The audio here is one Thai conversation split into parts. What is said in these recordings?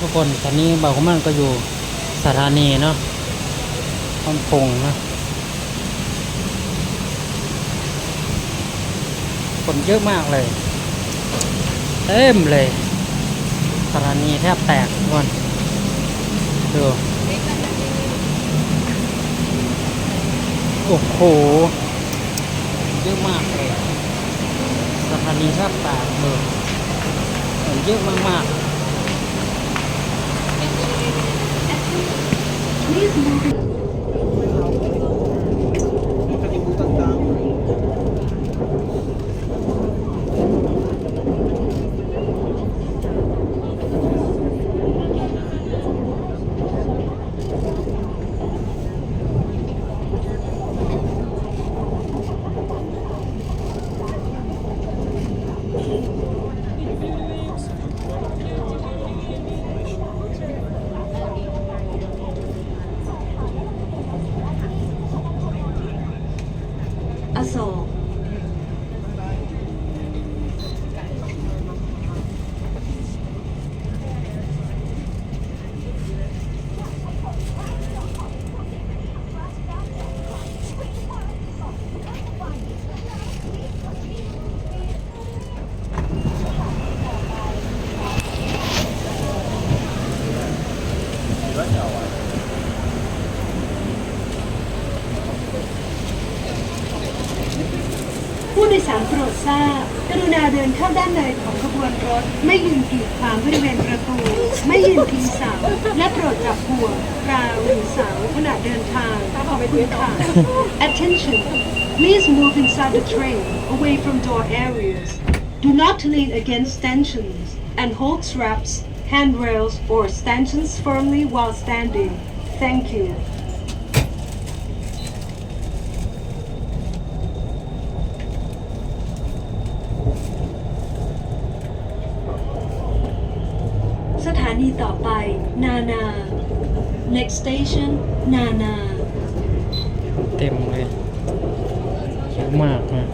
ทุกคน ตอนนี้บ่าวของมันก็อยู่สถานีเนาะคำพงเนาะคนเยอะมากเลย เต็มเลย สถานีแทบแตกทุกคนดูโอ้โห เยอะมากเลย สถานีแทบแตกเลยคนเยอะมากๆ Please move อโศก ผู้โดยสารโปรดทราบ กรุณาด้านในของขบวนรถ ไม่ยืนกีดขวางบริเวณประตู ไม่ยืนพิงเสาและโปรดจับห่วงราวหรือเสาขณะเดินทางขอบคุณค่ะ Attention Please move inside the train away from door areas Do not lean against stanchions and hold straps, handrails or stanchions firmly while standing. Thank you. นีต่อไป นานา next station นานา เต็มเลยเยอะมากนะ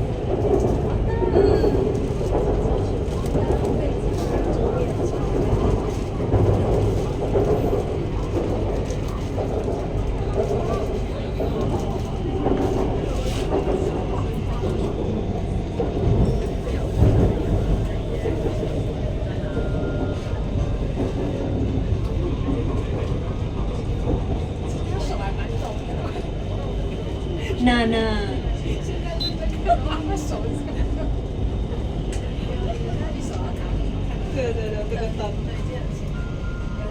对对对，这个等待间隙，看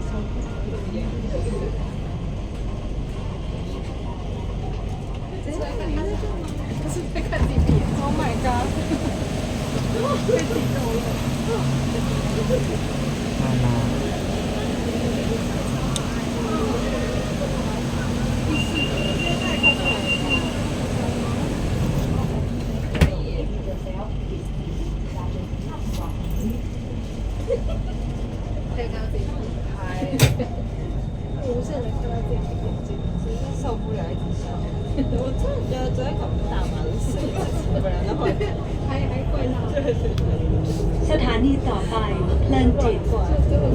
抖音，Oh my god！太激动了。 สถานีต่อไปเพลินจิต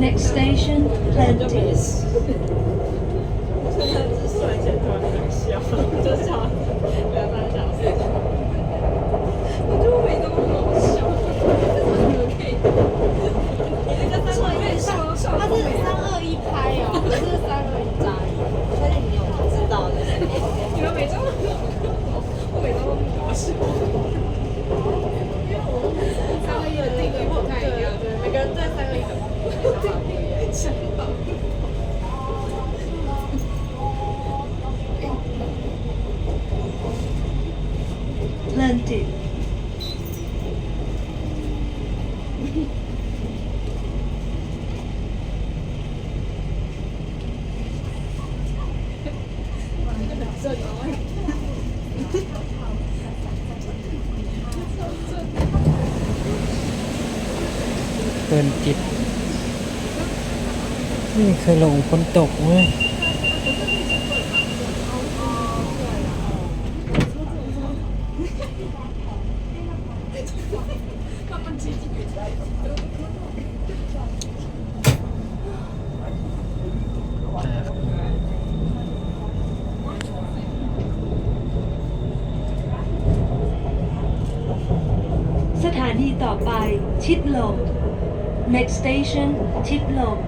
next station เพลินจิต เคยลงคนตกเว้ยสถานีต่อไป ชิดลม next station ชิดลม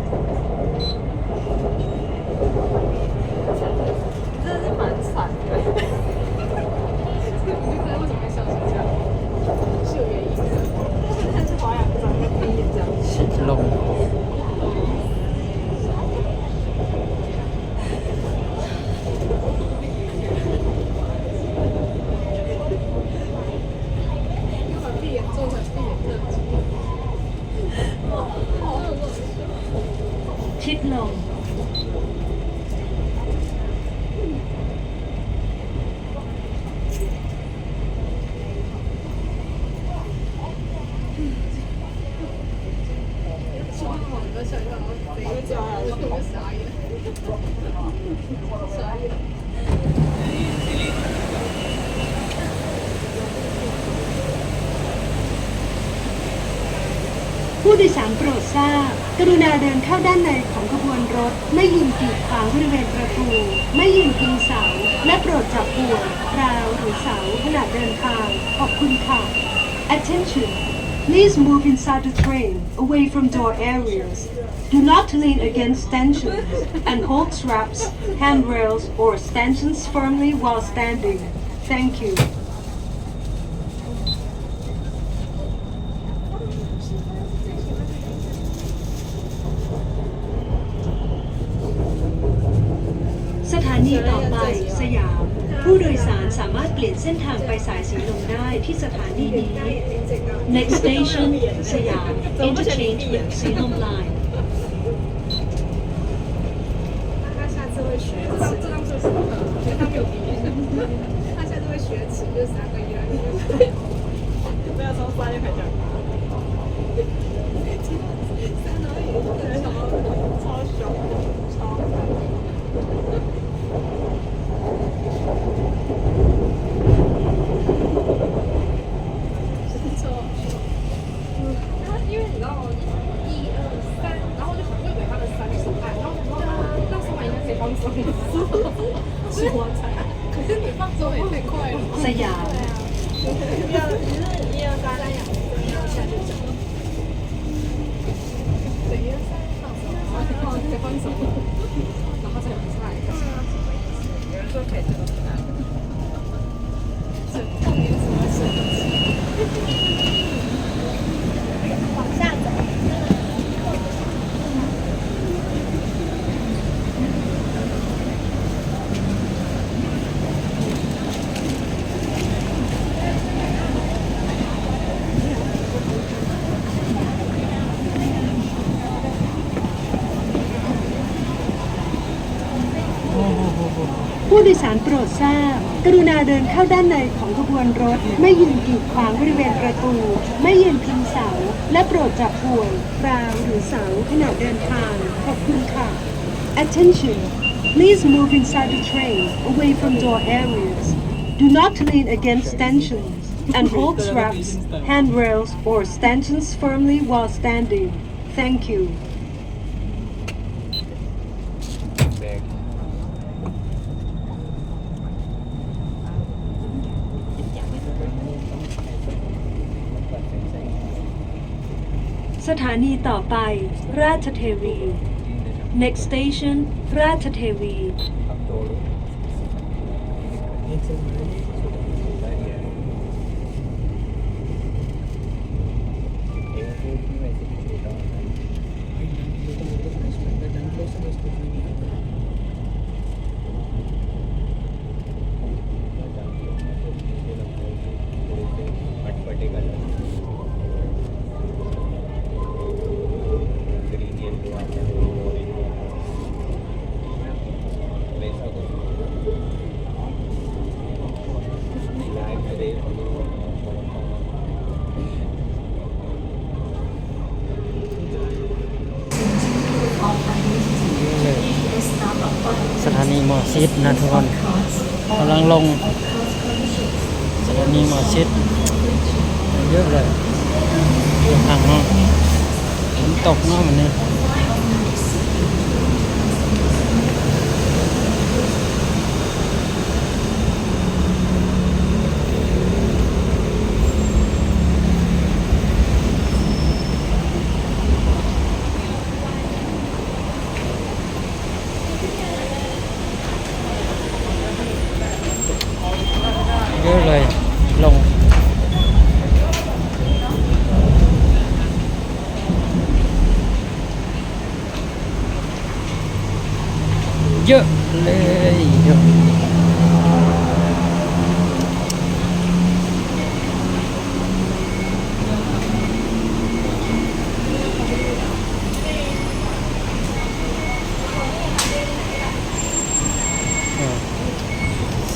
ผู้โดยสารโปรดทราบ กรุณาเดินเข้าด้านในของขบวนรถ ไม่ยืนกีดขวางบริเวณประตู ไม่ยืนพิงเสา และโปรดจับห่วงราวหรือเสาขณะเดินทาง ขอบคุณค่ะ Attention Please move inside the train away from door areas. Do not lean against stanchions and hold straps, handrails, or stanchions firmly while standing. Thank you. นีต่อไปสยาม ผู้โดยสารสามารถเปลี่ยนเส้นทางไปสายสีลมได้ที่สถานีนี้ Next station สยาม Interchange with สีลม Line 他下次会学这这 ผู้โดยสารโปรดทราบ กรุณาเดินเข้าด้านในของขบวนรถ ไม่ยืนกีดขวางบริเวณประตู ไม่ยืนพิงเสา และโปรดจับห่วงราวหรือเสาขณะเดินทาง ขอบคุณค่ะ Attention Please move inside the train away from door areas Do not lean against stanchions and hold straps, handrails or stanchions firmly while standing Thank you สถานีต่อไป ราชเทวี Next station ราชเทวี ชิดนะทุกคนกำลังลงสถานีหมอชิดเยอะเลยเยอะทางเนาะฝนตกเนาะมันนี้ เยอะเลยเยอะ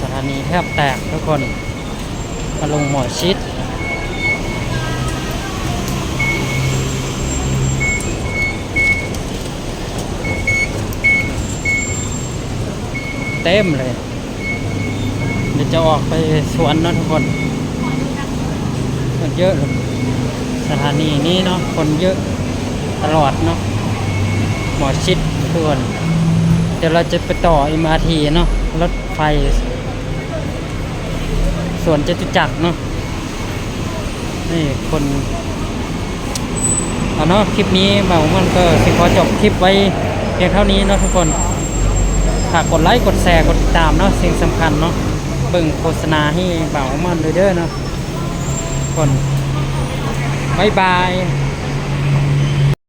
สถานีแทบแตกทุกคนมาลงหมอชิด เต็มเลย เดี๋ยวจะออกไปสวนเนาะทุกคนคนเยอะสถานีนี้เนาะคนเยอะตลอดเนาะหมอชิดทุกคนเดี๋ยวเราจะไปต่อ MRT เนาะรถไฟสวนจตุจักรเนาะนี่คนเอาเนาะคลิปนี้บ่ามันก็สิขอจบคลิปไว้เพียงเท่านี้เนาะทุกคน ฝากกดไลค์กดแชร์กดติดตามเนาะสิ่งสำคัญเนาะเบิ่งโฆษณาให้เบามันเลยเด้อเนาะคนบ๊ายบาย